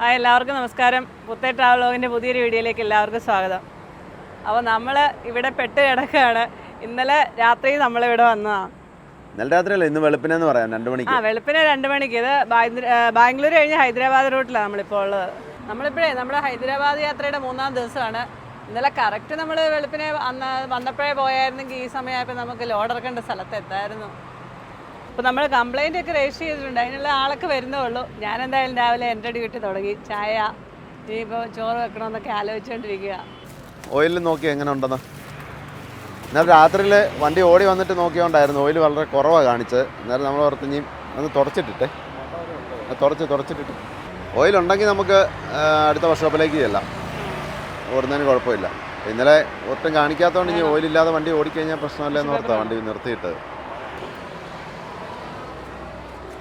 Hi എല്ലാവർക്കും നമസ്കാരം. പുത്തേ ട്രാവലോഗിന്റെ പുതിയൊരു വീഡിയോയിലേക്ക് എല്ലാവർക്കും സ്വാഗതം. അപ്പോൾ നമ്മൾ ഇവിടെ പെട്ട് കിടക്കുകയാണ്. ഇന്നലെ രാത്രി നമ്മൾ ഇവിടെ വന്നതാണ് ഇന്നലെ രാത്രിയല്ല ഇന്ന് വെളുപ്പിനെന്ന് പറയാം രണ്ടു ആ വെളുപ്പിനെ രണ്ട് മണിക്ക്. ഇത് ബാംഗ്ലൂർ കഴിഞ്ഞ് ഹൈദരാബാദ് റൂട്ടിലാണ് നമ്മളിപ്പോൾ ഉള്ളത്. നമ്മളിപ്പോഴേ നമ്മുടെ ഹൈദരാബാദ് യാത്രയുടെ മൂന്നാം ദിവസമാണ്. ഇന്നലെ കറക്റ്റ് നമ്മൾ വെളുപ്പിനെ വന്നപ്പോഴേ പോയായിരുന്നെങ്കിൽ ഈ സമയമായപ്പോൾ നമുക്ക് ലോഡ് ഇറക്കേണ്ട സ്ഥലത്ത് എത്തായിരുന്നു. അപ്പോൾ നമ്മൾ കംപ്ലൈന്റ് ഒക്കെ രജിസ്റ്റർ ചെയ്തിട്ടുണ്ട്. അതിനുള്ള ആളൊക്കെ വരുന്നേ ഉള്ളൂ. ഞാൻ എന്തായാലും രാവിലെ എന്റെ ഡ്യൂട്ടി തുടങ്ങി. ചായ ഇനിയിപ്പോൾ ചോറ് വെക്കണമെന്നൊക്കെ ആലോചിച്ചുകൊണ്ടിരിക്കുക ഓയിൽ നോക്കി എങ്ങനെ ഉണ്ടെന്ന് എന്നാൽ രാത്രിയിൽ വണ്ടി ഓടി വന്നിട്ട് നോക്കിയോണ്ടായിരുന്നു ഓയിൽ വളരെ കുറവാണ് കാണിച്ചത്. എന്നാലും നമ്മൾ ഓർത്ത് ഇനി ഒന്ന് തുടച്ചിട്ടിട്ടെ. തുറച്ച് തുടച്ച് തുടച്ചിട്ടിട്ട്. ഓയിൽ ഉണ്ടെങ്കിൽ നമുക്ക് അടുത്ത വർക്ക്ഷോപ്പിലേക്ക് ചെല്ലാം. ഓടുന്നതിന് കുഴപ്പമില്ല. ഇന്നലെ ഒട്ടും കാണിക്കാത്തതുകൊണ്ട് ഇനി ഓയിലില്ലാതെ വണ്ടി ഓടിക്കഴിഞ്ഞാൽ പ്രശ്നമല്ലെന്ന് ഓർത്താ വണ്ടി നിർത്തിയിട്ട്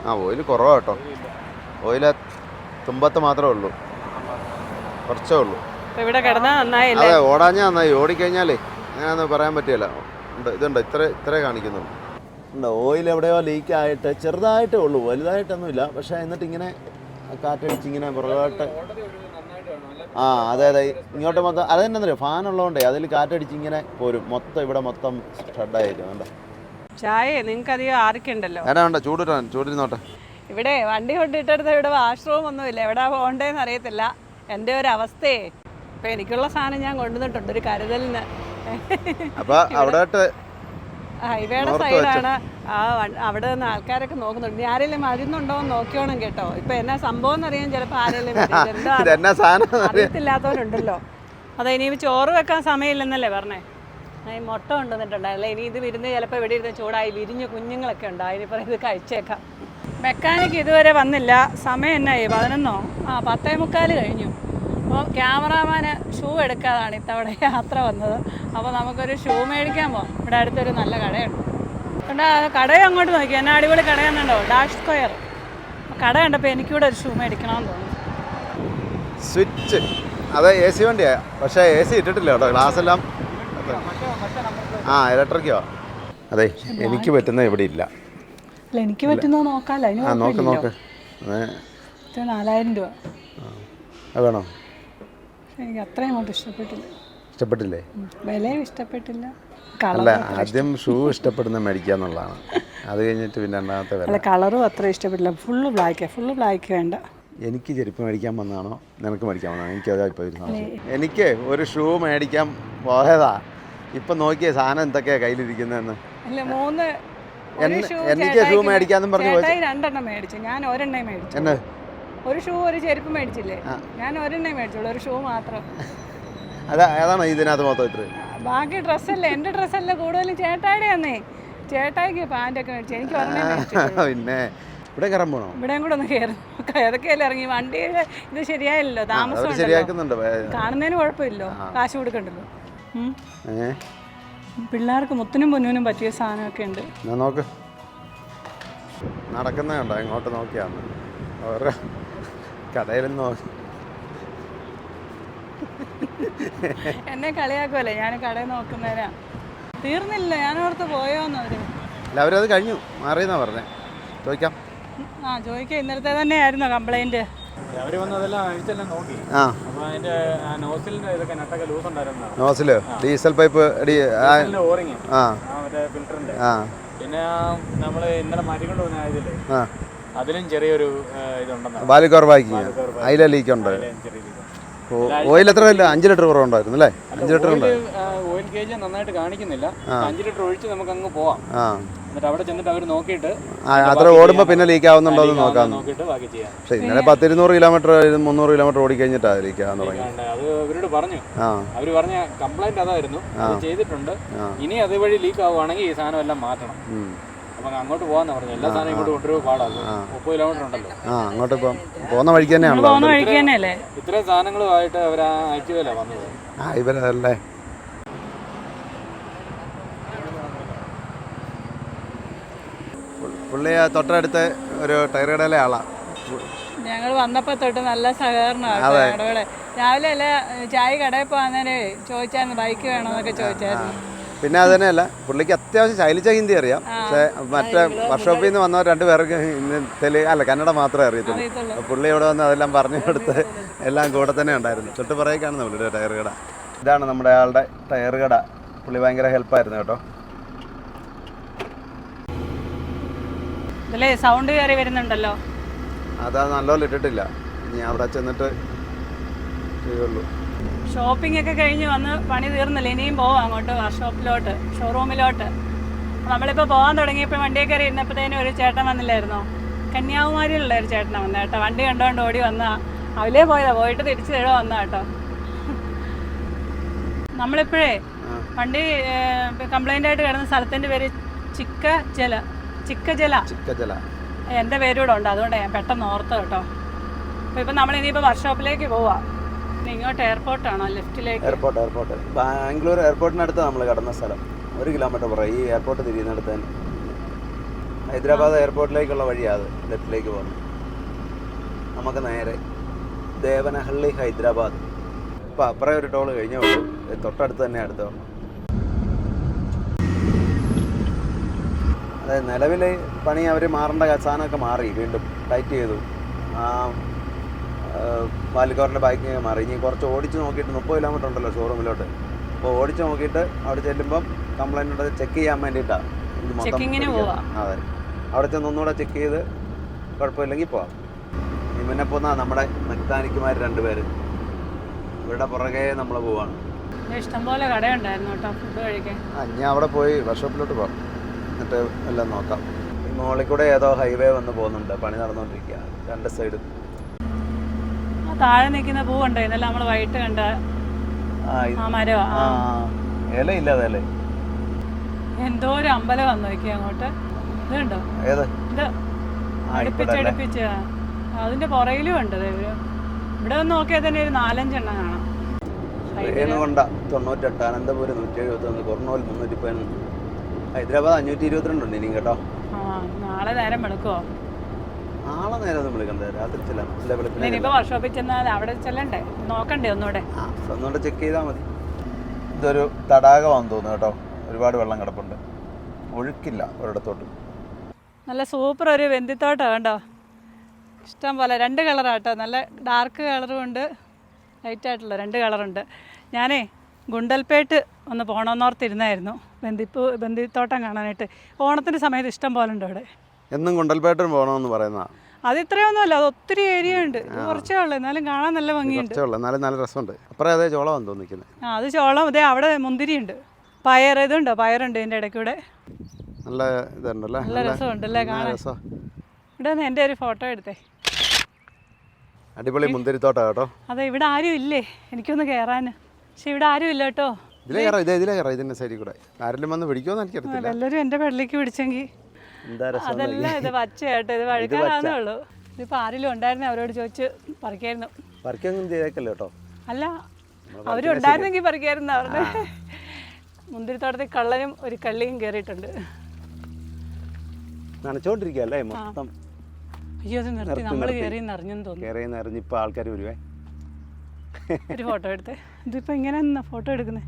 ആ ഓയിൽ കുറവാണ് കേട്ടോ. ഓയിൽ തുമ്പത്ത് മാത്രമേ ഉള്ളൂ. കുറച്ചേ ഉള്ളൂ. ഇവിടെ നന്നായില്ലേ അതെ ഓടാഞ്ഞാ നന്നായി. ഓടിക്കഴിഞ്ഞാലേ അങ്ങനെയാന്ന് പറയാൻ പറ്റില്ല. ഉണ്ട് ഇതുണ്ട്. ഇത്ര ഇത്രേ കാണിക്കുന്നുള്ളൂ. ഉണ്ട് ഓയിൽ എവിടെയോ ലീക്ക് ആയിട്ട് ചെറുതായിട്ടേ ഉള്ളൂ. വലുതായിട്ടൊന്നുമില്ല. പക്ഷേ എന്നിട്ട് ഇങ്ങനെ കാറ്റടിച്ച് ഇങ്ങനെ പുറകോട്ട് ആ അതെ അതെ. ഇങ്ങോട്ട് മൊത്തം അതെന്നറിയോ ഫാൻ ഉള്ളതുകൊണ്ടേ അതിൽ കാറ്റടിച്ച് ഇങ്ങനെ പോരും. മൊത്തം ഇവിടെ മൊത്തം ഷഡായിരിക്കും കണ്ടോ? ചായ നിങ്ങൾക്ക് അധികം ആർക്കുണ്ടല്ലോ ചൂടിരുന്നോട്ടെ. ഇവിടെ വണ്ടി കൊണ്ടിട്ടെടുത്ത് ഇവിടെ വാഷ്റൂം ഒന്നുമില്ല. എവിടെ പോകണ്ടേന്ന് അറിയത്തില്ല. എന്റെ ഒരു അവസ്ഥയെ ഇപ്പൊ എനിക്കുള്ള സാധനം ഞാൻ കൊണ്ടുവന്നിട്ടുണ്ട് ഒരു കരുതലിന്. അപ്പൊ അവിടെ ഹൈവേയുടെ സൈഡാണ് ആ അവിടെ നിന്ന് ആൾക്കാരൊക്കെ നോക്കുന്നുണ്ട്. ആരെങ്കിലും മരുന്നുണ്ടോ എന്ന് നോക്കിയോണം കേട്ടോ. ഇപ്പൊ എന്നാ സംഭവം എന്ന് എന്നറിയാൻ ചിലപ്പോ ആരെങ്കിലും അറിയത്തില്ലാത്തവരുണ്ടല്ലോ. അതെ ഇനി ചോറ് വെക്കാൻ സമയമില്ലെന്നല്ലേ പറഞ്ഞേ? മുട്ട കൊണ്ടുവന്നിട്ടുണ്ടായില്ല ഇനി ഇത് വിരുന്ന് ചിലപ്പോൾ ഇവിടെ ഇരുന്ന് ചൂടായി വിരിഞ്ഞ് കുഞ്ഞുങ്ങളൊക്കെ ഉണ്ട് അതിനിപ്പോൾ ഇത് കഴിച്ചേക്കാം. മെക്കാനിക് ഇതുവരെ വന്നില്ല. സമയം എന്നായി? പതിനൊന്നോ? ആ പത്തേ മുക്കാൽ കഴിഞ്ഞു. അപ്പോൾ ക്യാമറാമാന് ഷൂ എടുക്കാതാണ് ഇത്തവണ യാത്ര വന്നത്. അപ്പോൾ നമുക്കൊരു ഷൂ മേടിക്കാൻ പോകാം ഇവിടെ അടുത്തൊരു നല്ല കടയുണ്ട്. കണ്ടാ കടയും അങ്ങോട്ട് നോക്കി. എന്നാ അടിപൊളി കടയെന്നുണ്ടോ ഡാഷ് സ്ക്വയർ. കട കണ്ടപ്പോൾ എനിക്കൂടെ ഒരു ഷൂ മേടിക്കണമെന്ന് തോന്നുന്നു. സ്വിച്ച്. അതെ എ സി വണ്ടിയാ. പക്ഷേ എ സി ഇട്ടിട്ടില്ല കേട്ടോ. ഗ്ലാസ് എല്ലാം ആ ഇലക്ട്രിക്കോ അതെ എനിക്ക് പറ്റുന്ന ഇവിടെ ഇല്ല. അല്ല എനിക്ക് പറ്റുന്നത് നോക്കാമല്ലോ ആ നോക്ക് നോക്ക്. ഇത് നാലായിരം രൂപ. അത് വേണോ? എനിക്ക് അങ്ങോട്ട് ഇഷ്ടപ്പെട്ടില്ല. ഇഷ്ടപ്പെട്ടില്ലേ. വിലയും ഇഷ്ടപ്പെട്ടില്ല. അല്ല ആദ്യം ഷൂ ഇഷ്ടപ്പെടുന്ന മേടിക്കുക എന്നുള്ളതാണ് അത് കഴിഞ്ഞിട്ട് പിന്നെ രണ്ടാമത്തെ വില. കളറും അത്ര ഇഷ്ടപ്പെട്ടില്ല. ഫുള്ള് ബ്ലാക്ക് ഫുള്ള് ബ്ലാക്ക് വേണ്ട. എനിക്ക് ചെരുപ്പ് മേടിക്കാൻ വന്നതാണോ? നിനക്ക് മേടിക്കാൻ വന്നതാണോ? അതാ ഇപ്പോൾ എനിക്ക് ഒരു ഷൂ മേടിക്കാൻ പോയതാ. ഇപ്പം നോക്കിയ സാധനം എന്തൊക്കെയാ കയ്യിലിരിക്കുന്നതെന്ന് അല്ല മൂന്ന് എനിക്ക് ഷൂ മേടിക്കാന്നും പറഞ്ഞ് രണ്ടെണ്ണം മേടിച്ചു. ഞാൻ ഒരെണ്ണേ മേടിച്ചു. എന്നെ? ഒരു ഷൂ ഒരു ചെരുപ്പ് മേടിച്ചില്ലേ? ഞാൻ ഒരെണ്ണേ മേടിച്ചുള്ളൂ ഒരു ഷൂ മാത്രം. അതാ ഏതാണോ ഇതിനകത്ത് മൊത്തം ഇത്ര? ബാക്കി ഡ്രസ്സല്ലേ? എന്റെ ഡ്രസ്സല്ല കൂടുതലും ചേട്ടായിയുടെ അന്നേ ചേട്ടായിക്ക് ഒക്കെ മേടിച്ചു. എനിക്ക് ഒരെണ്ണേ പിന്നെ? ഇവിടെ കയറാൻ പോണോ? ഇവിടെയും കൂടെ ഒന്ന് കയറി. നോക്കാം ഏതൊക്കെയല്ലേ ഇറങ്ങി? വണ്ടിയുടെ ഇത് ശരിയായില്ലല്ലോ താമസം ശരിയാക്കുന്നുണ്ട്. കാണുന്നതിന് കുഴപ്പമില്ലോ. കാശ് കൊടുക്കണ്ടല്ലോ. പിള്ളേർക്ക് മുത്തനും പൊന്നിനും പറ്റിയ സാധനമൊക്കെ ഉണ്ട്. നോക്ക്. നടക്കുന്നേ ഉണ്ടോ? ഇങ്ങോട്ട് നോക്കിയാന്ന്. ഓരോ കടയിലും നോക്കി. എന്നെ കളിയാക്കുമല്ലേ ഞാൻ കടയിൽ നോക്കുന്നതിനാ തീർന്നില്ല. ഞാൻ ഓർത്ത് പോയോന്ന് അവർ. അല്ല അവരത് കഴിഞ്ഞു. മാറിയെന്നാ പറഞ്ഞേ. ചോദിക്കാം. ആ ചോദിക്കാം ഇന്നലത്തെ തന്നെയായിരുന്നോ കംപ്ലൈന്റ് അവർ ആ. നോസിൽ ഡീസൽ പൈപ്പ് ആ ആ. പിന്നെ നമ്മൾ ഇന്നലെ മാറ്റിക്കൊണ്ട് അതിലും ചെറിയൊരു ഇതുണ്ടെന്നാണ് ബാലി കുറവാക്കി അതിലെ ലീക്ക് ഉണ്ട്. അതിലെ ചെറിയ ഇത്. ഓയിൽ എത്ര അഞ്ച് ലിറ്റർ കുറവുണ്ടായിരുന്നു അല്ലേ? അഞ്ച് ലിറ്റർ ഉണ്ട്. ഓയിൽ, ആ, ഓയിൽ കേജ് നന്നായിട്ട് കാണിക്കുന്നില്ല. അഞ്ച് ലിറ്റർ ഒഴിച്ച് നമുക്ക് അങ്ങ് പോവാം എന്നിട്ട് അവിടെ ചെന്നിട്ട് അവർ നോക്കിയിട്ട് അത്ര ഓടുമ്പോൾ പിന്നെ ലീക്ക് ആവുന്നുണ്ടോ എന്ന് നോക്കാം നോക്കിയിട്ട് ബാക്കി ചെയ്യാം. പക്ഷേ ഇന്നലെ പത്തിരുന്നൂറ് കിലോമീറ്റർ മുന്നൂറ് കിലോമീറ്റർ ഓടി ലീക്ക് ആവാൻ തുടങ്ങി അത് അവരോട് പറഞ്ഞു. അവർ പറഞ്ഞ കംപ്ലൈന്റ് അതായിരുന്നു. അത് ചെയ്തിട്ടുണ്ട്. ഇനി അതുവഴി ലീക്ക് ആവുകയാണെങ്കിൽ ഈ സാധനം എല്ലാം മാറ്റണം. അപ്പം അങ്ങോട്ട് പോകാന്ന് പറഞ്ഞു. എല്ലാ സാധനവും ഇങ്ങോട്ട് കൊണ്ടുവരുമ്പോൾ പാടാണ്. മുപ്പത് കിലോമീറ്റർ ഉണ്ടല്ലോ. ആ അങ്ങോട്ട് ഇപ്പം പോകുന്ന വഴിക്ക് തന്നെയാണല്ലോ പോകുന്ന വഴിക്ക് തന്നെയല്ലേ? ഇത്രയും സാധനങ്ങളുമായിട്ട് അവർ ആ ആക്റ്റീവല്ല വന്നത്. ആ ഇവരല്ലേ? പുള്ളി തൊട്ടടുത്ത് ഒരു ടയർ കടയിലെ ആളാ. ഞങ്ങൾ വന്നപ്പോൾ തൊട്ട് നല്ല സഹകരണമാണ് ഞങ്ങളുടെ. രാവിലെ അല്ല ചായ കടയിൽ പോകാന്നേരെ ചോദിച്ചായിരുന്നു ബൈക്ക് വേണമെന്നൊക്കെ ചോദിച്ചായിരുന്നു. പിന്നെ അത് തന്നെയല്ല പുള്ളിക്ക് അത്യാവശ്യം ശൈലിച്ച ഹിന്ദി അറിയാം. പക്ഷേ മറ്റേ വർക്ക്ഷോപ്പിൽ നിന്ന് വന്നവർ രണ്ടുപേർക്ക് തെലുങ്ക് അല്ല കന്നഡ മാത്രമേ അറിയത്തുള്ളൂ. അറിയത്തുള്ളൂ. പുള്ളി ഇവിടെ വന്ന് അതെല്ലാം പറഞ്ഞു കൊടുത്ത് എല്ലാം കൂടെ തന്നെ ഉണ്ടായിരുന്നു. തൊട്ട് പറയുകയാണ് പുള്ളിയുടെ ടയർ കട. ഇതാണ് നമ്മുടെ ആളുടെ ടയർ കട. പുള്ളി ഭയങ്കര ഹെൽപ്പായിരുന്നു കേട്ടോ. ഇതിലേ സൗണ്ട് കയറി വരുന്നുണ്ടല്ലോ. അതാ നല്ലോല്ല ഇട്ടിട്ടില്ല. ഇനി അവിടെ ചെന്നിട്ട് ചെയ്യുള്ളൂ. ഷോപ്പിംഗ് ഒക്കെ കഴിഞ്ഞ് വന്ന് പണി തീർന്നില്ല? ഇനിയും പോവാം അങ്ങോട്ട് വർക്ക്ഷോപ്പിലോട്ട് ഷോറൂമിലോട്ട് നമ്മളിപ്പോൾ പോകാൻ തുടങ്ങിയപ്പോൾ വണ്ടിയെ കയറി ഇരുന്നപ്പോഴത്തേനും ഒരു ചേട്ടൻ വന്നില്ലായിരുന്നോ? കന്യാകുമാരിയിലുള്ള ഒരു ചേട്ടനാണ് വന്നത് കേട്ടോ. വണ്ടി കണ്ടുകൊണ്ട് ഓടി വന്ന. അവലേ പോയതാ പോയിട്ട് തിരിച്ചു തരുമോ വന്ന കേട്ടോ. നമ്മളിപ്പോഴേ വണ്ടി കംപ്ലൈന്റ് ആയിട്ട് കിടന്ന സ്ഥലത്തിന്റെ പേര് ചിക്ക ജല ചിക്ക ജല ചിക്കച്ചല എന്റെ പേരും കൂടെ ഉണ്ട് അതുകൊണ്ട് ഞാൻ പെട്ടെന്ന് ഓർത്ത് കേട്ടോ. അപ്പോൾ ഇപ്പം നമ്മൾ ഇനിയിപ്പോൾ വർക്ക്ഷോപ്പിലേക്ക് പോവാ. ഇങ്ങോട്ട് എയർപോർട്ടാണോ ലെഫ്റ്റിലേക്ക് എയർപോർട്ട് എയർപോർട്ട് ബാംഗ്ലൂർ എയർപോർട്ടിനടുത്ത് നമ്മൾ കടന്ന സ്ഥലം. ഒരു കിലോമീറ്റർ പുറം ഈ എയർപോർട്ട് തിരിയുന്നിടത്ത് തന്നെ. ഹൈദരാബാദ് എയർപോർട്ടിലേക്കുള്ള വഴിയാണ് അത്. ലെഫ്റ്റിലേക്ക് പോകുന്നത്. നമുക്ക് നേരെ ദേവനഹള്ളി ഹൈദരാബാദ്. അപ്പോൾ അപ്പുറം ഒരു ടോൾ കഴിഞ്ഞേ ഉള്ളൂ. തൊട്ടടുത്ത് തന്നെ അടുത്തോ അതെ നിലവിൽ പണി അവർ മാറേണ്ട സാധനമൊക്കെ മാറി വീണ്ടും ടൈറ്റ് ചെയ്തു. ആ പാലിക്കോറിന്റെ ബൈക്കിങ് മാറി. ഇനി കുറച്ച് ഓടിച്ച് നോക്കിയിട്ട് മുപ്പത് കിലോമീറ്റർ ഉണ്ടല്ലോ ഷോറൂമിലോട്ട് അപ്പോൾ ഓടിച്ച് നോക്കിയിട്ട് അവിടെ ചെല്ലുമ്പം കംപ്ലൈന്റ് ഉണ്ടത് ചെക്ക് ചെയ്യാൻ വേണ്ടിയിട്ടാണ് ഇത് മൊത്തം. അതെ. അവിടെ ചെന്ന് ഒന്നുകൂടെ ചെക്ക് ചെയ്ത് കുഴപ്പമില്ലെങ്കിൽ പോവാം. ഇനി മുന്നേ പോന്നാ നമ്മുടെ മെക്കാനിക്കുമാർ രണ്ടുപേര്. ഇവരുടെ പുറകെ നമ്മൾ പോവാണ്. ഇഷ്ടംപോലെ കടയുണ്ടായിരുന്നു കേട്ടോ ഫുഡ് കഴിക്കാൻ. ഞാൻ അവിടെ പോയി വർക്ക്ഷോപ്പിലോട്ട് പോകാം എന്നിട്ട് എല്ലാം നോക്കാം. ഈ മുകളിൽ കൂടെ ഏതോ ഹൈവേ വന്ന് പോകുന്നുണ്ട്. പണി നടന്നുകൊണ്ടിരിക്കുക. രണ്ട് സൈഡും താഴെ നിൽക്കുന്ന പൂ കണ്ടോ? ഇന്നലെ നമ്മൾ വൈകിട്ട് കണ്ട ഇലയില്ല അതല്ലേ എന്തോ ഒരു അമ്പലം വന്നു നോക്കി അങ്ങോട്ട്. ഇതുണ്ടോ ഇത് ആ, അടുപ്പിച്ച് അടുപ്പിച്ച് അതിന്റെ പുറയിലും ഉണ്ട് ഇവിടെ ഒന്ന് നോക്കിയാൽ തന്നെ ഒരു നാലഞ്ചെണ്ണം കാണാം. തൊണ്ണൂറ്റെട്ട് അനന്തപുരം നൂറ്റി എഴുപത്തി ഒന്ന് കൊർണൂൽ മുന്നൂറ്റി പതിനൊന്ന് ഹൈദരാബാദ് അഞ്ഞൂറ്റി ഇരുപത്തിരണ്ട് ഉണ്ട് ഇനിയും കേട്ടോ. നാളെ നേരം വിളിക്കോ നാളെ നേരം ഒന്നും വിളിക്കണ്ടേ രാത്രി ചെല്ലാം ഇനിയിപ്പോ വർക്ക്ഷോപ്പിൽ ചെന്നാൽ അവിടെ ചെല്ലണ്ടേ? നോക്കണ്ടേ ഒന്നുകൂടെ? ആ ഒന്നുകൊണ്ട് ചെക്ക് ചെയ്താൽ മതി. ഇതൊരു തടാകമാണെന്ന് തോന്നുന്നു കേട്ടോ. ഒരുപാട് വെള്ളം കിടപ്പുണ്ട്. ഒഴുക്കില്ല ഒരിടത്തോട്ട്. നല്ല സൂപ്പർ ഒരു വെന്തിത്തോട്ടം കണ്ടോ ഇഷ്ടം പോലെ രണ്ട് കളറാട്ടോ നല്ല ഡാർക്ക് കളറും ഉണ്ട്. ലൈറ്റ് ആയിട്ടുള്ള രണ്ട് കളറുണ്ട് ഞാനേ ഗുണ്ടൽപേട്ട് ഒന്ന് പോകണമെന്നോർത്തിരുന്നായിരുന്നു ബന്ദിപ്പൂ ബന്ദിത്തോട്ടം കാണാനായിട്ട്. ഓണത്തിന്റെ സമയത്ത് ഇഷ്ടം പോലെ ഉണ്ട് അവിടെ? എന്നും കുണ്ടൽപേട്ടൻ പോകണമെന്ന് പറയുന്ന അത് ഇത്രയൊന്നും അല്ല അത് ഒത്തിരി ഏരിയ ഉണ്ട്. കുറച്ചേ ഉള്ളൂ. എന്നാലും കാണാൻ നല്ല ഭംഗിയുണ്ട്. എന്നാലും നല്ല രസമുണ്ട്. അപ്പം അതേ ചോളം തോന്നുന്നു നിൽക്കുന്നത് ആ അത് ചോളം. അതെ അവിടെ മുന്തിരി ഉണ്ട് പയർ ഇതുണ്ടോ? പയറുണ്ട് ഇതിന്റെ ഇടയ്ക്കൂടെ. നല്ല ഇതുണ്ടല്ലേ? നല്ല രസമുണ്ട് അല്ലേ? നല്ല കാണാൻ. ഇവിടെ നിന്ന് എന്റെ ഒരു ഫോട്ടോ എടുത്തേ. അടിപൊളി മുന്തിരിത്തോട്ടം കേട്ടോ. അതെ ഇവിടെ ആരും ഇല്ലേ? എനിക്കൊന്ന് കയറാൻ പക്ഷെ ഇവിടെ ആരും ഇല്ല കേട്ടോ. ഇതിലേ കയറാം ഇതേ ഇതിലേ കയറാം ഇതിന്റെ സൈഡിൽ കൂടെ. ആരെങ്കിലും വന്ന് പിടിക്കുമെന്ന് എനിക്കറിയത്തില്ല. എല്ലാവരും എന്റെ പെടലേക്ക് പിടിച്ചെങ്കിൽ എന്താ രസം അതല്ല ഇത് പച്ച കേട്ടോ ഇത് വഴുക്കാനാന്നേ ഉള്ളൂ. ഇതിപ്പോൾ ആരെങ്കിലും ഉണ്ടായിരുന്നേ അവരോട് ചോദിച്ച് പറിക്കായിരുന്നു. പറിക്കൊന്നും ചെയ്തേക്കല്ലോ കേട്ടോ? അല്ല അവരുണ്ടായിരുന്നെങ്കിൽ പറിക്കായിരുന്നു. അവരുടെ മുന്തിരിത്തോട്ടത്തിൽ കള്ളനും ഒരു കള്ളിയും കയറിയിട്ടുണ്ട് നനച്ചോണ്ടിരിക്കല്ലേ മൊത്തം? അയ്യോ അത് നിർത്തി. നമ്മൾ കയറി നിറഞ്ഞെന്ന് തോന്നുന്നു. ആൾക്കാർ വരുവേ? ഒരു ഫോട്ടോ എടുത്തേ. ഇതിപ്പോ ഇങ്ങനെ ഫോട്ടോ എടുക്കുന്നത്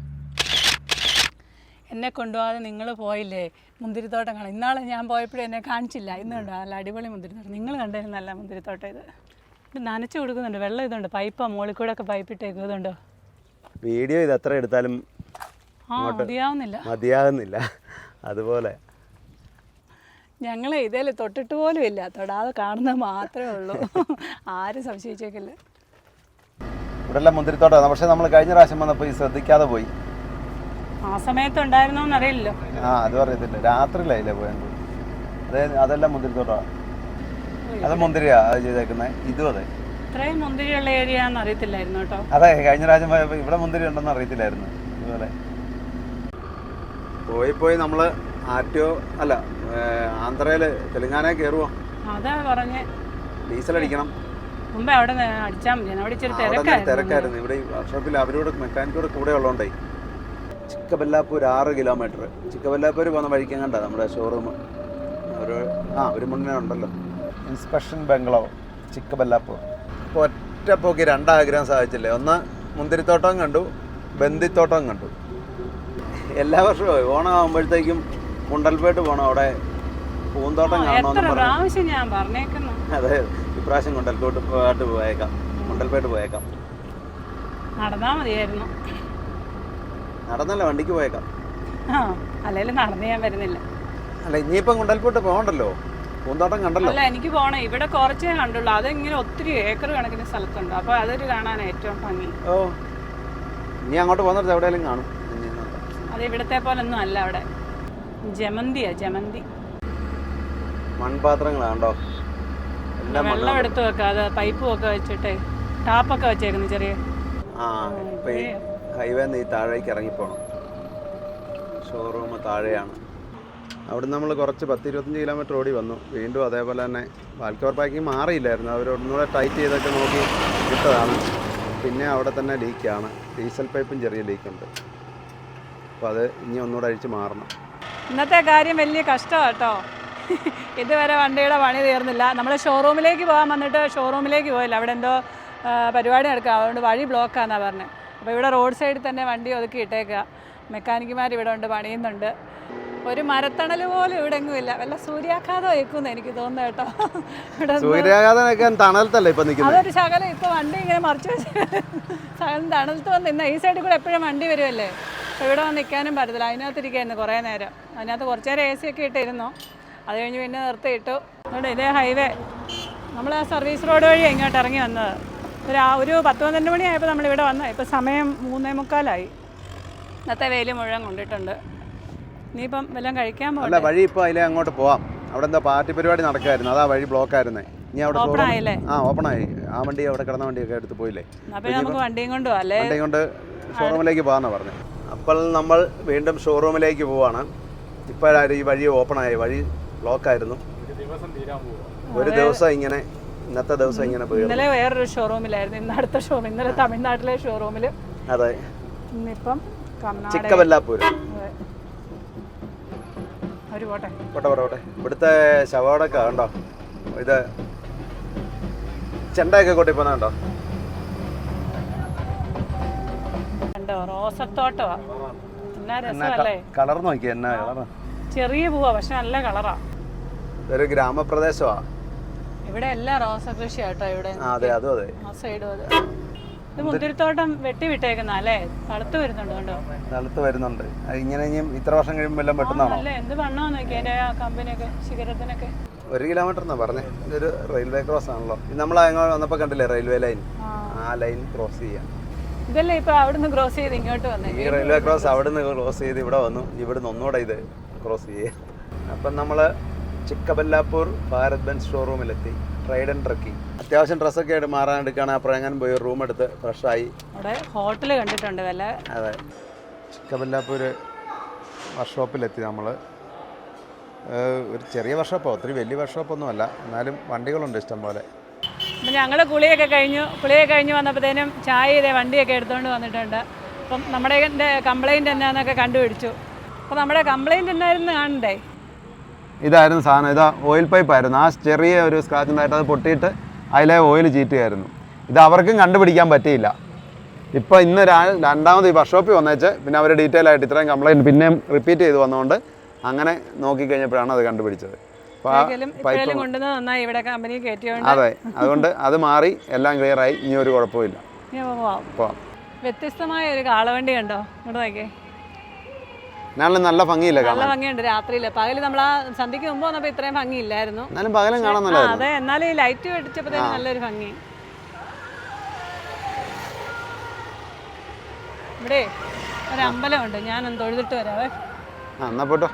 എന്നെ കൊണ്ടുപോകാതെ നിങ്ങൾ പോയില്ലേ? മുന്തിരിത്തോട്ടം കാണാം ഇന്നാളെ ഞാൻ പോയപ്പോഴും എന്നെ കാണിച്ചില്ല. ഇന്നുണ്ട് നല്ല അടിപൊളി മുന്തിരിത്തോട്ടം. നിങ്ങൾ കണ്ടായിരുന്നു നല്ല മുന്തിരിത്തോട്ടം ഇത്. ഇത് നനച്ചു കൊടുക്കുന്നുണ്ട്. വെള്ളം ഇതുണ്ട്. പൈപ്പാ മുകളിൽ കൂടെ ഒക്കെ പൈപ്പ് ഇട്ടേക്കും ഇതുണ്ടോ? വീഡിയോ ഇത് അത്ര എടുത്താലും ആ മതിയാവുന്നില്ല. മതിയാകുന്നില്ല അതുപോലെ. ഞങ്ങൾ ഇതേൽ തൊട്ടിട്ട് പോലും ഇല്ല. തൊടാതെ കാണുന്നത് മാത്രമേ ഉള്ളൂ. ആരും സംശയിച്ചേക്കില്ല. ഇവിടെല്ലാം മുന്തിരിത്തോട്ടമാണ് പക്ഷേ നമ്മൾ കഴിഞ്ഞ പ്രാവശ്യം വന്നപ്പോൾ ഈ ശ്രദ്ധിക്കാതെ പോയി. ആ സമയത്ത് ഉണ്ടായിരുന്നോ എന്നറിയില്ലല്ലോ. ആ അത് പറയത്തില്ല. രാത്രിയിലായില്ലേ പോയത്? അതായത് അതെല്ലാം മുന്തിരിത്തോട്ടാ അത് മുന്തിരിയാ അത് ചെയ്തേക്കുന്നത് ഇതും അതെ. ഇത്രയും മുന്തിരിയുള്ള ഏരിയ എന്നറിയത്തില്ലായിരുന്നു കേട്ടോ. അതെ കഴിഞ്ഞ പ്രാവശ്യം പോയപ്പോ ഇവിടെ മുന്തിരി ഉണ്ടെന്ന് അറിയത്തില്ലായിരുന്നു. ഇതുപോലെ. പോയി പോയി നമ്മൾ ആറ്റോ അല്ല ആന്ധ്രയിൽ തെലുങ്കാന കേറുവോ? അതാ പറഞ്ഞ്. ഡീസൽ അടിക്കണം മുമ്പേ അവിടെ അടിച്ചാൽ മതി. അവിടെ ഇച്ചിരി തിരക്കായിരുന്നു ഇവിടെ ഈ വർക്ക്ഷോപ്പിൽ അവരോട് മെക്കാനിക്കോട് കൂടെ ഉള്ളതുകൊണ്ടേ ചിക്കബല്ലാപ്പൂർ ആറ് കിലോമീറ്റർ. ചിക്കബല്ലാപ്പൂർ പോകുന്ന വഴിക്ക് കണ്ട നമ്മുടെ ഷോറൂം ഒരു ആ ഒരു മുന്നേ ഉണ്ടല്ലോ. ഇൻസ്പെക്ഷൻ ബംഗ്ലോ ചിക്കബല്ലാപ്പൂർ ഇപ്പോൾ ഒറ്റപ്പോക്ക് രണ്ടാഗ്രഹം സാധിച്ചില്ലേ? ഒന്ന് മുന്തിരിത്തോട്ടം കണ്ടു ബന്ദിത്തോട്ടം കണ്ടു. എല്ലാ വർഷവും ഓണം ആകുമ്പോഴത്തേക്കും മുണ്ടൽപേട്ട് പോകണം അവിടെ പൂന്തോട്ടം കാണണം കാണണമെന്ന് ഞാൻ പറഞ്ഞേക്കുന്നു. അതെ ഇപ്രാവശ്യം മുണ്ടൽപേട്ട് പോയിട്ട് പോയേക്കാം. മുണ്ടൽപേട്ട് പോയേക്കാം. നടന്നാ മതിയായിരുന്നു. നടന്നല്ല വണ്ടിക്ക് പോയേക്കാം. ആ അല്ലേലും നടന്നു ഞാൻ വരുന്നില്ല. അല്ല ഇനിയിപ്പം കുണ്ടൽപോട്ട് പോകണ്ടല്ലോ? പൂന്തോട്ടം കണ്ടല്ലോ? അല്ല എനിക്ക് പോണം. ഇവിടെ കുറച്ചേ കണ്ടുള്ളൂ. അതിങ്ങനെ ഒത്തിരി ഏക്കർ കണക്കിന് സ്ഥലത്തുണ്ട്. അപ്പൊ അതൊരു കാണാൻ ഏറ്റവും ഭംഗി. ഓ നീ അങ്ങോട്ട് പോകുന്നിടത്ത് എവിടെയെങ്കിലും കാണും. അത് ഇവിടത്തെ പോലൊന്നും അല്ല അവിടെ. ജമന്തിയാ ജമന്തി. മൺപാത്രങ്ങളാണ്ടോ വെള്ളം എടുത്തു എടുത്ത് വെക്കാം അത് പൈപ്പും ഒക്കെ വെച്ചിട്ട് ടാപ്പൊക്കെ വെച്ചേക്കുന്നു ചെറിയ. ആ ഇപ്പം നിന്ന് ഹൈവേ ഈ താഴേക്ക് ഇറങ്ങിപ്പോണം. ഷോറൂം താഴെയാണ്. അവിടെ നമ്മൾ കുറച്ച് പത്ത് ഇരുപത്തഞ്ച് കിലോമീറ്റർ ഓടി വന്നു. വീണ്ടും അതേപോലെ തന്നെ വാൽക്കവർ പാക്കിങ് മാറിയില്ലായിരുന്നു. അവർ ഒന്നുകൂടെ ടൈറ്റ് ചെയ്തൊക്കെ നോക്കി ഇട്ടതാണ്. പിന്നെ അവിടെ തന്നെ ലീക്കാണ് ഡീസൽ പൈപ്പും ചെറിയ ലീക്കുണ്ട് അപ്പോൾ അത് ഇനി ഒന്നുകൂടെ അഴിച്ച് മാറണം. ഇന്നത്തെ കാര്യം വലിയ കഷ്ടമാണ് കേട്ടോ. ഇതുവരെ വണ്ടിയുടെ പണി തീർന്നില്ല. നമ്മൾ ഷോറൂമിലേക്ക് പോകാൻ വന്നിട്ട് ഷോറൂമിലേക്ക് പോയില്ല. അവിടെ എന്തോ പരിപാടി നടക്കുക അതുകൊണ്ട് വഴി ബ്ലോക്കാന്നാണ് പറഞ്ഞത് അപ്പോൾ ഇവിടെ റോഡ് സൈഡിൽ തന്നെ വണ്ടി ഒതുക്കി ഇട്ടേക്കുക. മെക്കാനിക്കുമാർ ഇവിടെ ഉണ്ട് പണിയുന്നുണ്ട്. ഒരു മരത്തണൽ പോലും ഇവിടെ എങ്ങും ഇല്ല. വല്ല സൂര്യാഘാതം ഏക്കുന്നു എനിക്ക് തോന്നുന്നു കേട്ടോ. സൂര്യാഘാതം തണലത്തല്ലേ ഇപ്പൊ അതൊരു ശകലം ഇപ്പൊ വണ്ടി ഇങ്ങനെ മറിച്ച് വെച്ച് ശകലം തണലത്ത് വന്ന് ഇന്ന് ഈ സൈഡിൽ കൂടെ എപ്പോഴും വണ്ടി വരുമല്ലേ അപ്പോൾ ഇവിടെ വന്ന് നിൽക്കാനും പറ്റത്തില്ല. അതിനകത്ത് ഇരിക്കുകയായിരുന്നു കുറേ നേരം. അതിനകത്ത് കുറച്ച് നേരം എ സി ഒക്കെ ഇട്ടിരുന്നു. അത് കഴിഞ്ഞ് പിന്നെ നിർത്തിയിട്ടു. ഇവിടെ ഇതേ ഹൈവേ നമ്മൾ ആ സർവീസ് റോഡ് വഴി ഇങ്ങോട്ട് ഇറങ്ങി വന്നത്. ഒരു ഒരു പത്ത് പന്ത്രണ്ട് മണിയായപ്പോൾ നമ്മളിവിടെ വന്നു. ഇപ്പോൾ സമയം മൂന്നേ മുക്കാലായി. ഇന്നത്തെ വെയിൽ മുഴുവൻ കൊണ്ടിട്ടുണ്ട്. ഇനിയിപ്പം വല്ലതും കഴിക്കാൻ അല്ല വഴി ഇപ്പോൾ അതിലെ അങ്ങോട്ട് പോവാം. അവിടെ എന്താ പാർട്ടി പരിപാടി നടക്കായിരുന്നു. അതാ വഴി ബ്ലോക്ക് ആയിരുന്നേ ഇനി അവിടെ ഓപ്പൺ showroom- ആയില്ലേ? ആ ഓപ്പൺ ആയി. ആ വണ്ടി അവിടെ കിടന്ന വണ്ടിയൊക്കെ എടുത്ത് പോയില്ലേ? അപ്പോൾ നമുക്ക് വണ്ടിയും കൊണ്ടു അല്ലേ? വണ്ടി കൊണ്ട് ഷോറൂമിലേക്ക് പോകാമെന്നാണ് പറഞ്ഞു. അപ്പോൾ നമ്മൾ വീണ്ടും ഷോറൂമിലേക്ക് പോവാണ്. ഇപ്പോഴാണ് ഈ വഴി ഓപ്പൺ ആയി. വഴി ബ്ലോക്ക് ആയിരുന്നു ഒരു ദിവസം തീരാൻ പോവുക ഒരു ദിവസം ഇങ്ങനെ ഇന്നത്തെ ദിവസം ഇങ്ങനെ പോയി ഇന്നലെ വേറൊരു ഷോറൂമിലായിരുന്നു ഇന്ന് അടുത്ത ഷോറൂം ഇന്നലെ തമിഴ്നാട്ടിലെ ഷോറൂമിൽ അതെ. ഇന്നിപ്പം കർണാടക ചിക്കബല്ലാപ്പൂര് അതെ. അവർ പോട്ടെ. പോട്ടെ പോട്ടെ പോട്ടെ. ഇവിടുത്തെ ശവോടൊക്കെ ഉണ്ടോ ഇത് ചെണ്ടയൊക്കെ കൊട്ടിപ്പോന്ന കണ്ടോ? കണ്ടോ റോസത്തോട്ടമാ എന്നാ എന്നാ കളർ നോക്കി എന്നാ കളർ. ചെറിയ പൂവാ പക്ഷെ നല്ല കളറാ. ഇതൊരു ഗ്രാമപ്രദേശമാണ് ഇവിടെ എല്ലാം റോസ കൃഷി കേട്ടോ ഇവിടെ. അതെ അതും അതെ. ആ സൈഡും അത്. ഇത് മുന്തിരിത്തോട്ടം വെട്ടി വിട്ടേക്കുന്ന അല്ലേ? തളുത്ത് വരുന്നുണ്ട് കണ്ടോ? സ്ഥലത്ത് വരുന്നുണ്ട്. അത് ഇങ്ങനെ ഇത്ര വർഷം കഴിയുമ്പോൾ എല്ലാം വെട്ടുന്നതാണോ അല്ലേ? എന്ത് വണ്ണോ നോക്കി ആ കമ്പനിയൊക്കെ ശിഖരത്തിനൊക്കെ? ഒരു കിലോമീറ്റർ എന്നാ പറഞ്ഞേ? ഇതൊരു റെയിൽവേ ക്രോസ് ആണല്ലോ. നമ്മൾ അങ്ങോട്ട് വന്നപ്പോൾ കണ്ടില്ലേ റെയിൽവേ ലൈൻ? ആ. ആ ലൈൻ ക്രോസ് ചെയ്യാം ഇതല്ലേ ഇപ്പൊ അവിടുന്ന് ക്രോസ് ചെയ്ത് ഇങ്ങോട്ട് വന്നേ. ഈ റെയിൽവേ ക്രോസ് അവിടുന്ന് ക്രോസ് ചെയ്ത് ഇവിടെ വന്നു. ഇവിടുന്ന് ഒന്നുകൂടെ ഇത് ക്രോസ് ചെയ്യേ അപ്പം നമ്മൾ ചിക്കബല്ലാപ്പൂർ ഭാരത് ബെൻസ് ഷോറൂമിലെത്തി. ട്രൈഡ് ആൻഡ് ട്രക്കിംഗ് അത്യാവശ്യം ഡ്രസ്സൊക്കെ ആയിട്ട് മാറാൻ എടുക്കുകയാണ് അപ്പോൾ എങ്ങനെ പോയി റൂം എടുത്ത് ഫ്രഷായി അവിടെ ഹോട്ടൽ കണ്ടിട്ടുണ്ട് വില അതെ. ചിക്കബല്ലാപ്പൂർ വർക്ക്ഷോപ്പിലെത്തി നമ്മൾ ഒരു ചെറിയ വർക്ക്ഷോപ്പോ ഒത്തിരി വലിയ വർക്ക്ഷോപ്പൊന്നും അല്ല. എന്നാലും വണ്ടികളുണ്ട് ഇഷ്ടം പോലെ ഞങ്ങൾ കുളിയൊക്കെ കഴിഞ്ഞു. കുളിയൊക്കെ കഴിഞ്ഞ് വന്നപ്പോഴത്തേനും ചായ ഇതേ വണ്ടിയൊക്കെ എടുത്തുകൊണ്ട് വന്നിട്ടുണ്ട്. അപ്പം നമ്മുടെ കംപ്ലൈന്റ് എന്നാന്നൊക്കെ കണ്ടുപിടിച്ചു. അപ്പോൾ നമ്മുടെ കംപ്ലൈന്റ് എന്നായിരുന്നു കാണണ്ടേ? ഇതായിരുന്നു സാധനം. ഇതാ ഓയിൽ പൈപ്പായിരുന്നു ആ ചെറിയ ഒരു സ്ക്രാച്ച് ഉണ്ടായിട്ട് അത് പൊട്ടിയിട്ട് അതിലെ ഓയിൽ ചീറ്റുകയായിരുന്നു. ഇത് അവർക്കും കണ്ടുപിടിക്കാൻ പറ്റിയില്ല. ഇപ്പോൾ ഇന്ന് രണ്ടാമത് ഈ വർക്ക്ഷോപ്പിൽ വന്നേച്ച് പിന്നെ അവർ ഡീറ്റെയിൽ ആയിട്ട് ഇത്രയും കംപ്ലയിന്റ് പിന്നെയും റിപ്പീറ്റ് ചെയ്ത് വന്നതുകൊണ്ട് അങ്ങനെ നോക്കിക്കഴിഞ്ഞപ്പോഴാണ് അത് കണ്ടുപിടിച്ചത്. ഇവിടെ അതെ. അതുകൊണ്ട് അത് മാറി എല്ലാം ക്ലിയറായി ഇനി ഒരു കുഴപ്പമില്ല വ്യത്യസ്തമായ ഒരു കാളവണ്ടി കണ്ടോ? ഇങ്ങോട്ട് നോക്കിയേ. എന്നാലും നല്ല ഭംഗിയില്ല നല്ല ഭംഗിയുണ്ട് രാത്രിയിൽ പകൽ നമ്മൾ ആ സന്ധ്യക്ക് മുമ്പ് വന്നപ്പോൾ ഇത്രയും ഭംഗിയില്ലായിരുന്നു. എന്നാലും പകലും കാണാൻ ആ, നല്ലതായിരുന്നു അതെ എന്നാലും ഈ ലൈറ്റ് വെടിച്ചപ്പോഴത്തേനും നല്ലൊരു ഭംഗി. ഇവിടെ ഒരു അമ്പലമുണ്ട്. ഞാൻ തൊഴുതിട്ട് വരാവേ. ആ പോട്ടോ.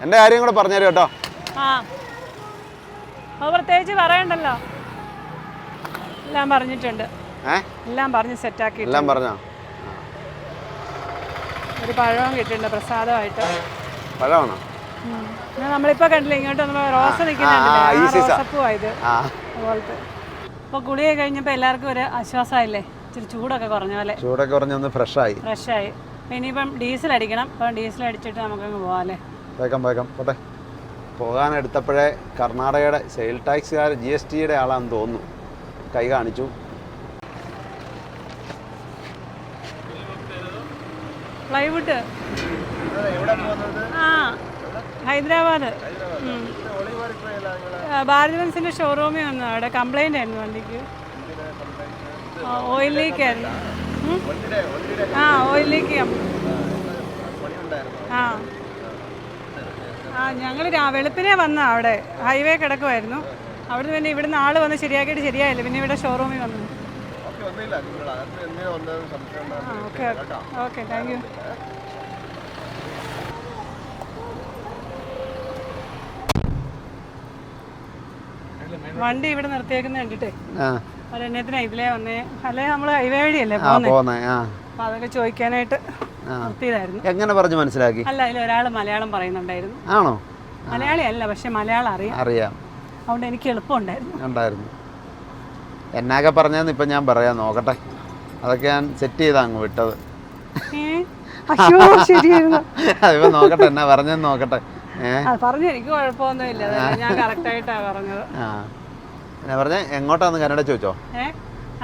എന്റെ കാര്യം കൂടെ പറഞ്ഞുതരും കേട്ടോ. ആ. അത് പ്രത്യേകിച്ച് പറയണ്ടല്ലോ. എല്ലാം പറഞ്ഞിട്ടുണ്ട്. ഏ? എല്ലാം പറഞ്ഞ് സെറ്റാക്കി എല്ലാം പറഞ്ഞോ? ഒരു പഴവും കിട്ടിയിട്ടുണ്ട് പ്രസാദമായിട്ട്. പഴമാണോ? നമ്മളിപ്പോ കണ്ടില്ല ഇങ്ങോട്ട് റോസ് സീസൺ. അതുപോലത്തെ. അപ്പോൾ കുളിയൊക്കെ കഴിഞ്ഞപ്പോൾ എല്ലാവർക്കും ഒരു ആശ്വാസമായില്ലേ? ഇച്ചിരി ചൂടൊക്കെ കുറഞ്ഞ പോലെ. ചൂടൊക്കെ കുറഞ്ഞൊന്ന് ഫ്രഷായി. ഫ്രഷായി. ഇനിയിപ്പം ഡീസൽ അടിക്കണം. അപ്പം ഡീസൽ അടിച്ചിട്ട് നമുക്കങ്ങ് പോകാം അല്ലേ? വേഗം വേഗം. പോട്ടെ. പോകാൻ എടുത്തപ്പോഴേ കർണാടകയുടെ സെയിൽ ടാക്സുകാർ ജി എസ് ടിയുടെ ആളാണെന്ന് തോന്നുന്നു. കൈ കാണിച്ചു. പ്ലൈവുഡ്. ആ ഹൈദരാബാദ്. ഭാരത് ബെൻസിന്റെ ഷോറൂമിൽ വന്നു. അവിടെ കംപ്ലൈന്റ് ആയിരുന്നു വണ്ടിക്ക്. ഓയിൽ ലീക്ക് ആയിരുന്നു? ആ. ഓയിൽ ലീക്ക് ആ ആ ഞങ്ങൾ വെളുപ്പിനെ വന്ന അവിടെ. ഹൈവേ കിടക്കുമായിരുന്നു അവിടുന്ന് പിന്നെ ഇവിടുന്ന് ആൾ വന്ന് ശരിയാക്കിയിട്ട് ശരിയായില്ല. പിന്നെ ഇവിടെ ഷോറൂമിൽ വന്നു. Okay okay. Thank you. വണ്ടി ഇവിടെ നിർത്തിയേക്കുന്ന കണ്ടിട്ടേ? ആ. ഒരെണ്ണത്തിനാ ഇതിലേ വന്നേ. അല്ലെ നമ്മൾ ഹൈവേ വഴിയല്ലേ പോന്നേ ആ. അപ്പൊ അതൊക്കെ ചോദിക്കാനായിട്ട് നിർത്തിയതായിരുന്നു. എങ്ങനെ പറഞ്ഞു മനസ്സിലാക്കി? അല്ല അതിൽ ഒരാൾ മലയാളം പറയുന്നുണ്ടായിരുന്നു. ആണോ? മലയാളി അല്ല പക്ഷെ മലയാളം അറിയാം. അറിയാം. അതുകൊണ്ട് എനിക്ക് എളുപ്പമുണ്ടായിരുന്നു ഉണ്ടായിരുന്നു. എന്നൊക്കെ പറഞ്ഞതെന്ന് ഇപ്പം ഞാൻ പറയാം നോക്കട്ടെ. അതൊക്കെ ഞാൻ സെറ്റ് ചെയ്താ അങ്ങ് വിട്ടത്. അതിപ്പോ നോക്കട്ടെ എന്നാ പറഞ്ഞെന്ന് നോക്കട്ടെ. പറഞ്ഞു എനിക്ക് കുഴപ്പമൊന്നുമില്ല. ഞാൻ പറഞ്ഞത്. പറഞ്ഞേ എങ്ങോട്ടാന്ന് കന്നഡ ചോദിച്ചോ?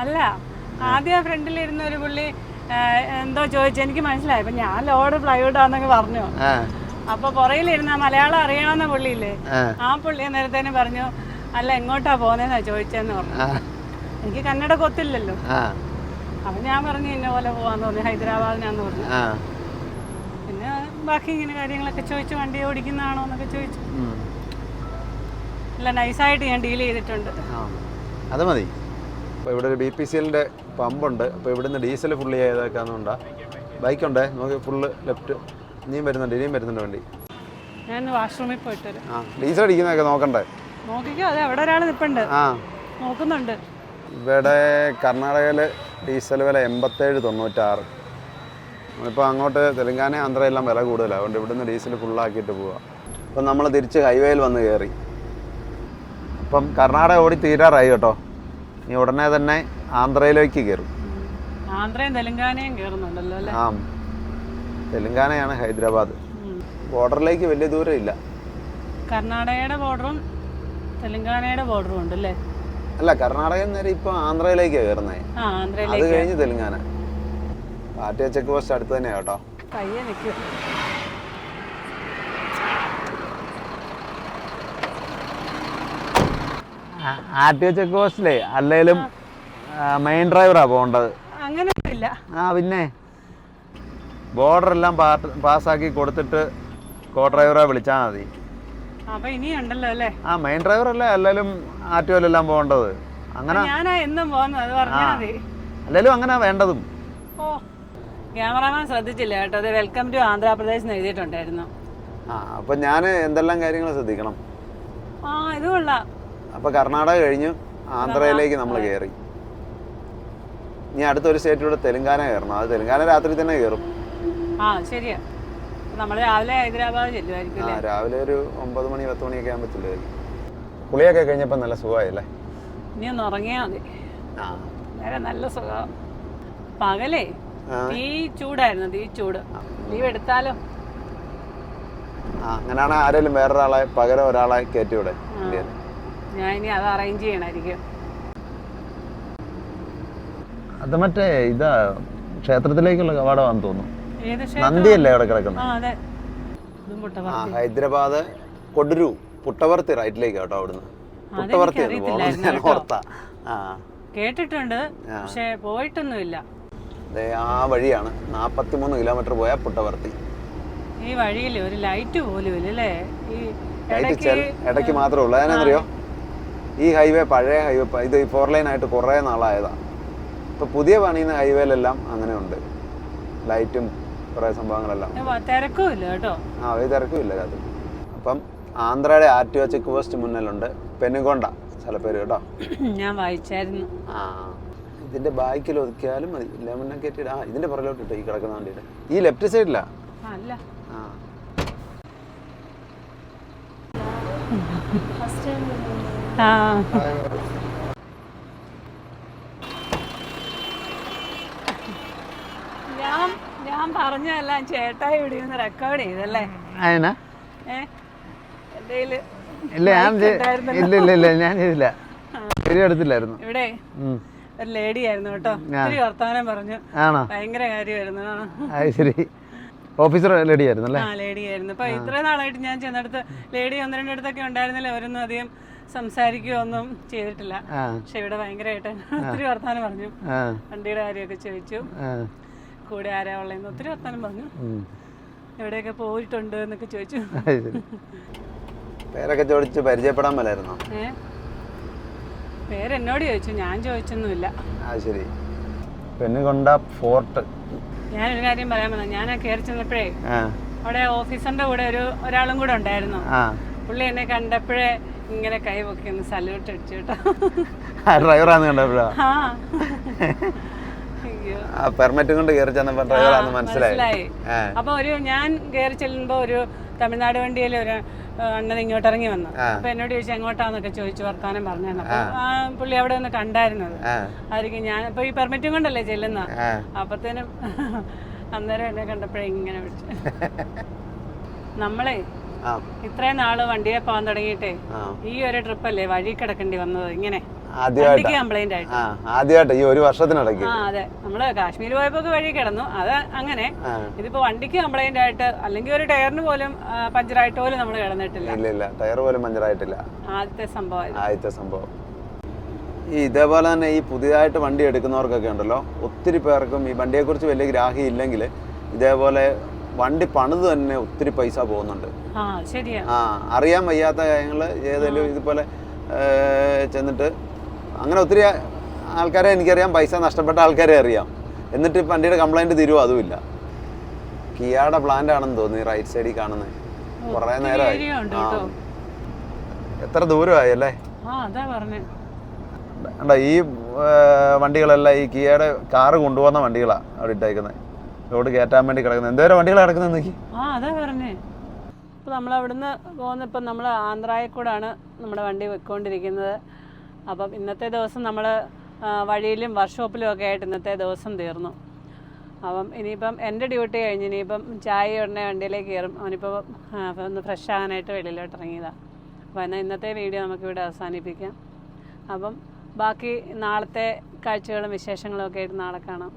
അല്ല ആദ്യം ഫ്രണ്ടിലിരുന്ന ഒരു പുള്ളി എന്തോ ചോദിച്ചു. എനിക്ക് മനസ്സിലായി. അപ്പൊ ഞാൻ ലോഡ് പ്ലൈവുഡ് ആണെന്നൊക്കെ പറഞ്ഞു. അപ്പൊ പുറയിലിരുന്ന മലയാളം അറിയാവുന്ന പുള്ളിയില്ലേ? ആ. പുള്ളിയെ പുള്ളി നേരത്തേന് പറഞ്ഞു അല്ല എങ്ങോട്ടാ പോന്നേന്നാ ചോദിച്ചെന്ന് പറഞ്ഞു. എനിക്ക് കന്നഡ കൊത്തില്ലല്ലോ. അപ്പൊ ഞാൻ പറഞ്ഞു ഇന്ന പോലെ പോവാന്ന് പറഞ്ഞു ഹൈദരാബാദിനാന്ന് പറഞ്ഞു. പിന്നെ ബാക്കി ഇങ്ങനെ കാര്യങ്ങളൊക്കെ ചോദിച്ചു വണ്ടി ഓടിക്കുന്നതാണോ എന്നൊക്കെ ചോദിച്ചു. അല്ല നൈസായിട്ട് ഞാൻ ഡീൽ ചെയ്തിട്ടുണ്ട്. അത് മതി. അപ്പോൾ ഇവിടെ ഒരു ബി പി സി എല്ലിന്റെ പമ്പുണ്ട്. അപ്പോൾ ഇവിടുന്ന് ഡീസൽ ഫുള്ള് ചെയ്തേക്കാന്നുണ്ടാ ബൈക്കുണ്ടേ? നോക്കി ഫുള്ള് ലെഫ്റ്റ്. ഇനിയും വരുന്നുണ്ട് ഇനിയും വരുന്നുണ്ട് വണ്ടി. ഞാൻ വാഷ്റൂമിൽ പോയിട്ട് ആ. ഡീസൽ അടിക്കുന്നതൊക്കെ നോക്കണ്ടേ? നോക്കിക്കോ അതെ അവിടെ ഒരാൾ നിൽപ്പുണ്ട് ആ. നോക്കുന്നുണ്ട്. ഇവിടെ കർണാടകയിൽ ഡീസൽ വില എൺപത്തേഴ് തൊണ്ണൂറ്റാറ്. ഇപ്പോൾ അങ്ങോട്ട് തെലങ്കാന ആന്ധ്രയെല്ലാം വില കൂടുതലാണ് അതുകൊണ്ട് ഇവിടുന്ന് ഡീസൽ ഫുള്ളാക്കിയിട്ട് പോവാം. അപ്പം നമ്മൾ തിരിച്ച് ഹൈവേയിൽ വന്ന് കയറി അപ്പം കർണാടക ഓടി തീരാറായി കേട്ടോ. ഇനി ഉടനെ തന്നെ ആന്ധ്രയിലേക്ക് കയറും ആന്ധ്രയും തെലങ്കാനയും കയറുന്നുണ്ടല്ലോ അല്ലേ? ആ. തെലങ്കാനയാണ് ഹൈദരാബാദ്. ബോർഡറിലേക്ക് വലിയ ദൂരം ഇല്ല. കർണാടകയുടെ ബോർഡറും തെലങ്കാനയുടെ ബോർഡറും ഉണ്ട് അല്ലേ അല്ല കർണാടക നേരെ ഇപ്പൊ ആന്ധ്രയിലേക്കാണ് കയറുന്നത് ആ അത് ആന്ധ്രയിലേക്ക് കഴിഞ്ഞ് തെലുങ്കാന. പാറ്റിയ ചെക്ക് പോസ്റ്റ് അടുത്ത് തന്നെയാ കേട്ടോ. ആർ ടി ഒ ചെക്ക് പോസ്റ്റിലേ അല്ലേലും മെയിൻ ഡ്രൈവറാ പോകേണ്ടത്. അങ്ങനെ ഇല്ല ആ പിന്നെ ബോർഡർ എല്ലാം പാസ്സാക്കി കൊടുത്തിട്ട് കോ ഡ്രൈവറെ വിളിച്ചാൽ മതി. ആ മെയിൻ ഡ്രൈവറല്ലേ അല്ലേലും ആർ ടി ഒയിലെല്ലാം പോകേണ്ടത്. അങ്ങനെ അല്ലേലും അങ്ങനെ വേണ്ടതും. ഓ ക്യാമറാമാൻ ശ്രദ്ധിച്ചില്ല കേട്ടോ. അത് വെൽക്കം ടു ആന്ധ്രാപ്രദേശ് എഴുതിയിട്ടുണ്ടായിരുന്നു. ആ അപ്പൊ ഞാൻ എന്തെല്ലാം കാര്യങ്ങൾ ശ്രദ്ധിക്കണം? ആ ഇത് കൊള്ളാം. അപ്പോൾ കർണാടക കഴിഞ്ഞു. ആന്ധ്രയിലേക്ക് നമ്മൾ കയറി ഇനി അടുത്തൊരു സ്റ്റേറ്റിലൂടെ തെലുങ്കാന കയറണം. അത് തെലങ്കാന രാത്രി തന്നെ കയറും ആ ശരിയാ. നമ്മൾ രാവിലെ ഹൈദരാബാദ് ചെല്ലുമായിരിക്കും ആ രാവിലെ ഒരു ഒമ്പത് മണി പത്ത് മണിയൊക്കെ ആകുമ്പത്തില്ലായിരിക്കും കുളിയൊക്കെ കഴിഞ്ഞപ്പോൾ നല്ല സുഖമായില്ലേ? ഇനി ഒന്ന് ഉറങ്ങിയാൽ മതി. വേറെ നല്ല സുഖം. പകലേ. തീ ചൂടായിരുന്നു തീ ചൂട്. ലീവ് എടുത്താലോ? അങ്ങനെയാണ് ആരെങ്കിലും വേറൊരാളെ പകരം ഒരാളെ കയറ്റിവിടെ ഞാൻ ഇനി അത് അറേഞ്ച് ചെയ്യണായിരിക്കും. അത് മറ്റേ ഇതാ ക്ഷേത്രത്തിലേക്കുള്ള കവാടമാണെന്ന് തോന്നുന്നു? നന്ദിയല്ലേ അവിടെ കിടക്കുന്നത്? ആ ഹൈദരാബാദ് കൊടൂരു പുട്ടവർത്തി റൈറ്റിലേക്ക് കേട്ടോ അവിടുന്ന്. പുട്ടവർത്തി ഓർത്താ. കേട്ടിട്ടുണ്ട് പക്ഷേ പോയിട്ടൊന്നുമില്ല. ആ വഴിയാണ്. നാൽപ്പത്തിമൂന്ന് കിലോമീറ്റർ പോയാൽ പുട്ടവർത്തി. ഈ വഴിയിൽ ഒരു ലൈറ്റ് പോലും ഇല്ല അല്ലേ? ഈ ഇടയ്ക്ക് മാത്രമേ ഉള്ളൂ. അതിനെന്തറിയോ ഈ ഹൈവേ പഴയ ഹൈവേ ഇത് ഫോർ ലൈൻ ആയിട്ട് കുറേ നാളായതാണ് ഇപ്പോൾ പുതിയ പണിയുന്ന ഹൈവേയിലെല്ലാം അങ്ങനെ ഉണ്ട് ലൈറ്റും കുറേ സംഭവങ്ങളെല്ലാം. വ- തിരക്കും ഇല്ല കേട്ടോ. ആ ഒരു തിരക്കുമില്ല അത് അപ്പം ആന്ധ്രയുടെ R T O check post മുന്നിലുണ്ട്. പെനുകൊണ്ട സ്ഥലപ്പേര് കേട്ടോ. ഞാൻ വായിച്ചായിരുന്നു. ആ ഇതിന്റെ ബാക്കിൽ ഒതുക്കിയാലും മതി. ലെമണ്ണ കയറ്റി ആ ഇതിന്റെ പുറകിലോട്ട് ഇട്ടോ ഈ കിടക്കുന്ന വണ്ടിയുടെ. ഈ ലെഫ്റ്റ് സൈഡിലാ? ആ, അല്ല. ആ. ആ ഞാൻ ഞാൻ പറഞ്ഞതെല്ലാം ചേട്ടായി ഇവിടെ ഒന്ന് റെക്കോർഡ് ചെയ്തല്ലേ എന്റെ ഇല്ല ഞാൻ. ഇല്ല ഇല്ല ഇല്ല ഞാൻ ചെയ്തില്ല. ശരി എടുത്തില്ലായിരുന്നു. ഇവിടെ ഒരു ലേഡി ആയിരുന്നു കേട്ടോ. ഒത്തിരി വർത്തമാനം പറഞ്ഞു. ആണോ? ഭയങ്കര കാര്യമായിരുന്നു. അത് ശരി. ഓഫീസർ ലേഡി ആയിരുന്നു അല്ലേ? ആ ലേഡി ആയിരുന്നു. അപ്പൊ ഇത്ര നാളായിട്ട് ഞാൻ ചെന്നിടത്ത് ലേഡി ഒന്ന് രണ്ടിടത്തൊക്കെ ഉണ്ടായിരുന്നില്ല. അവരൊന്നും അധികം സംസാരിക്കുകയോ ഒന്നും ചെയ്തിട്ടില്ല. പക്ഷെ ഇവിടെ ഭയങ്കരമായിട്ട് ഒത്തിരി വർത്താനം പറഞ്ഞു. വണ്ടിയുടെ കാര്യമൊക്കെ ചോദിച്ചു. കൂടെ ആരാ ഉള്ളതെന്ന് ഒത്തിരി വർത്താനം പറഞ്ഞു. എവിടെയൊക്കെ പോയിട്ടുണ്ട് എന്നൊക്കെ ചോദിച്ചു. പേരൊക്കെ ചോദിച്ചു പരിചയപ്പെടാൻ മേലായിരുന്നോ? പേരെന്നോട് ചോദിച്ചു ഞാൻ ചോദിച്ചൊന്നുമില്ല. ശരി. പെണ്ണുകൊണ്ട ഫോർട്ട്. ഞാനൊരു കാര്യം പറയാൻ വന്നു ഞാൻ കയറി ചെന്നപ്പോഴേ അവിടെ ഓഫീസറിന്റെ കൂടെ ഒരു ഒരാളും കൂടെ ഉണ്ടായിരുന്നു. പുള്ളി എന്നെ കണ്ടപ്പോഴേ ഇങ്ങനെ കൈ പൊക്കി ഒന്ന് സല്യൂട്ട് അടിച്ചു കേട്ടോ. ഡ്രൈവറാന്ന് കണ്ടപ്പോഴാ? പെർമിറ്റും കൊണ്ട് കയറി ചെന്നപ്പോ ഡ്രൈവറാന്ന് മനസ്സിലായി. അപ്പൊ ഒരു ഞാൻ കയറി ചെല്ലുമ്പോ ഒരു തമിഴ്നാട് വണ്ടിയിൽ ഒരു അണ്ണൻ ഇങ്ങോട്ട് ഇറങ്ങി വന്നു. അപ്പൊ എന്നോട് ചോദിച്ചു എങ്ങോട്ടാന്നൊക്കെ ചോദിച്ചു വർത്താനം പറഞ്ഞു അപ്പൊ ആ. പുള്ളി അവിടെ ഒന്ന് കണ്ടായിരുന്നത്. ആയിരിക്കും ഞാൻ ഇപ്പൊ ഈ പെർമിറ്റും കൊണ്ടല്ലേ ചെല്ലുന്ന? അപ്പത്തേനും അന്നേരം എന്നെ കണ്ടപ്പോഴേ ഇങ്ങനെ വിളിച്ചു. നമ്മളെ ഇത്രയും നാൾ വണ്ടിയെ പോകാൻ തുടങ്ങിയിട്ടേ ഈ ഒരു ട്രിപ്പല്ലേ വഴി കിടക്കേണ്ടി വന്നത്? ഇങ്ങനെ. ആദ്യമായിട്ട്. ആ ഈ ഒരു വർഷത്തിനിടയ്ക്ക്. അതെ. നമ്മൾ കാശ്മീർ പോയപ്പോ വഴി കിടന്നു. അത് അങ്ങനെ. ഇതിപ്പോ വണ്ടിക്ക് കംപ്ലൈന്റ് ആയിട്ട് അല്ലെങ്കിൽ ഒരു ടയറിന് പോലും പഞ്ചറായിട്ട് പോലും നമ്മൾ കിടന്നിട്ടില്ല. ഇല്ല ഇല്ല. ടയർ പോലും പഞ്ചറായിട്ടില്ല. ആദ്യത്തെ സംഭവം. ആദ്യത്തെ സംഭവം. ഈ ഇതേപോലെ തന്നെ ഈ പുതിയതായിട്ട് വണ്ടി എടുക്കുന്നവർക്കൊക്കെ ഉണ്ടല്ലോ. ഒത്തിരി പേർക്കും ഈ വണ്ടിയെക്കുറിച്ച് വലിയ ഗ്രാഹി ഇല്ലെങ്കിൽ ഇതേപോലെ വണ്ടി പണിത് തന്നെ ഒത്തിരി പൈസ പോകുന്നുണ്ട്. ആ അറിയാൻ വയ്യാത്ത കാര്യങ്ങൾ ഏതെങ്കിലും ഇതുപോലെ ചെന്നിട്ട് അങ്ങനെ ഒത്തിരി ആൾക്കാരെ എനിക്കറിയാം പൈസ നഷ്ടപ്പെട്ട ആൾക്കാരെ അറിയാം. എന്നിട്ട് വണ്ടിയുടെ കംപ്ലൈന്റ് തീരുമോ അതുമില്ല. കിയാടെ പ്ലാന്റ് ആണെന്ന് തോന്നി റൈറ്റ് സൈഡിൽ കാണുന്നത് കുറേ നേരമായി എത്ര ദൂരമായി അല്ലേ കണ്ടോ ഈ വണ്ടികളെല്ലാം ഈ കിയയുടെ കാറ് കൊണ്ടുപോകുന്ന വണ്ടികളാണ് അവിടെ ഇട്ടേക്കുന്നത് റോഡ് കയറ്റാൻ വേണ്ടി കിടക്കുന്നത് എന്തോരം വണ്ടികൾ കിടക്കുന്നത് നോക്കി? ആ അതാ പറഞ്ഞേ. അപ്പോൾ നമ്മൾ അവിടുന്ന് പോകുന്ന ഇപ്പം നമ്മൾ ആന്ധ്രയിൽ കൂടാണ് നമ്മുടെ വണ്ടി വെക്കൊണ്ടിരിക്കുന്നത് അപ്പം ഇന്നത്തെ ദിവസം നമ്മൾ വഴിയിലും വർക്ക്ഷോപ്പിലും ഒക്കെ ആയിട്ട് ഇന്നത്തെ ദിവസം തീർന്നു. അപ്പം ഇനിയിപ്പം എന്റെ ഡ്യൂട്ടി കഴിഞ്ഞ് ഇനിയിപ്പം ചായ ഉടനെ വണ്ടിയിലേക്ക് കയറും. അവനിപ്പോൾ ഒന്ന് ഫ്രഷ് ആകാനായിട്ട് വെളിയിലോട്ട് ഇറങ്ങിയതാണ് അപ്പോൾ എന്നാൽ ഇന്നത്തെ വീഡിയോ നമുക്കിവിടെ അവസാനിപ്പിക്കാം. അപ്പം ബാക്കി നാളത്തെ കാഴ്ചകളും വിശേഷങ്ങളും ഒക്കെ ആയിട്ട് നാളെ കാണാം.